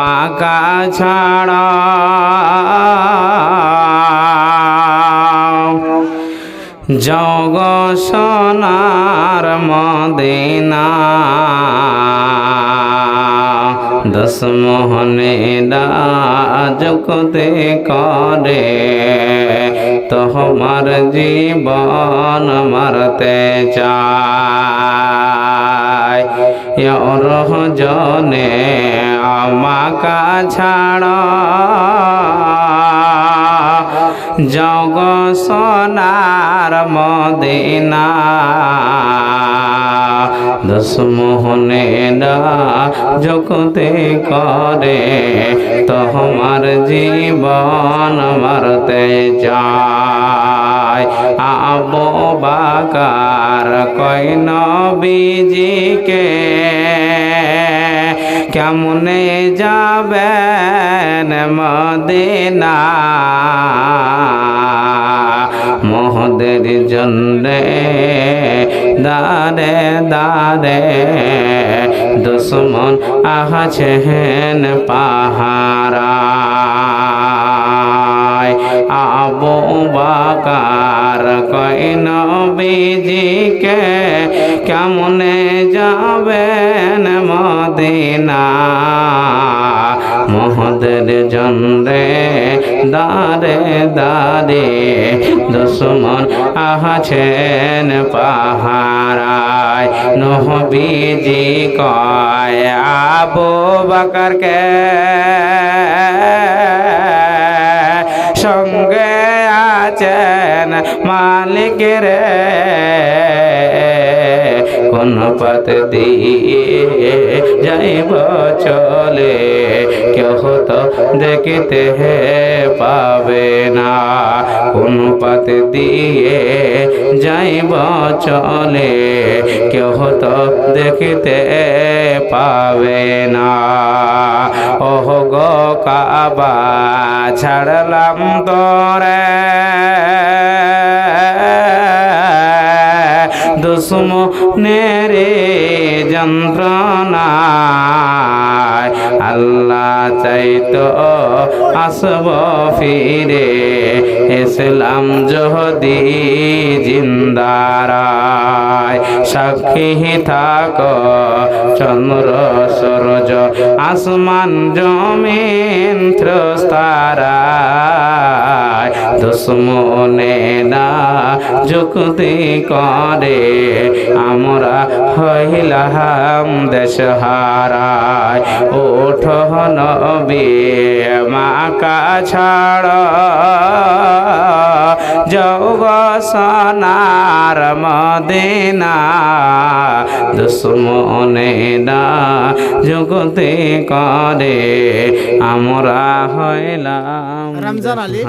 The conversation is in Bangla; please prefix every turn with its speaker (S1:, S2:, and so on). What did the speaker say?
S1: মাকা ছাড়া। জগ সোনার মদিনা। দশ মোহনে রাজকতে করে। তোমার জীবন মারতে চায়। জনে আমাকা ছাড়া জগ সোনার মদিনা। দশ মোহনে জগতে করে তোমার জীবন মারতে চায় আবো বাকার কই নবীজিকে কেমনে যাবেন মদিনা? মহদের জন্যে দারে দারে দুশ্মন আছেন পাহারায় আবু বাকার কই নবীজিকে কেমনে যাবেন মদিনা। মহদের জন্রে দারে দারে দুশ্মন আছেন পাহারায়। নহবীজি কয়, আবু বাকারকে সঙ্গে আছেন মালিকের কোন পথ দিয়ে যাইব চলে, কেহ তো দেখিতে পাবে না। কোন পথ দিয়ে যাইব চলে, কেহ তো দেখিতে পাবে না। ওহ গো কাবা, ছাড়লাম তোরে। দুশ্মনেরে যন্ত্রণায় আল্লাহ চাইতো আসব ফিরে। ইসলাম যদি জিন্দারায়, সাক্ষী থাক চন্দ্র, সূর্য, আসমান, জমিন, ত্রস্তারায়। দুশ্মনে না, যুক্তি করে। আমরা হইলাম দেশ হারায় ওঠ নবী, মাকা ছাড়। যোগ সনার মদিনা। দুশ্মনে না, যুক্তি করে। আমরা হইলাম
S2: রমজান আলী?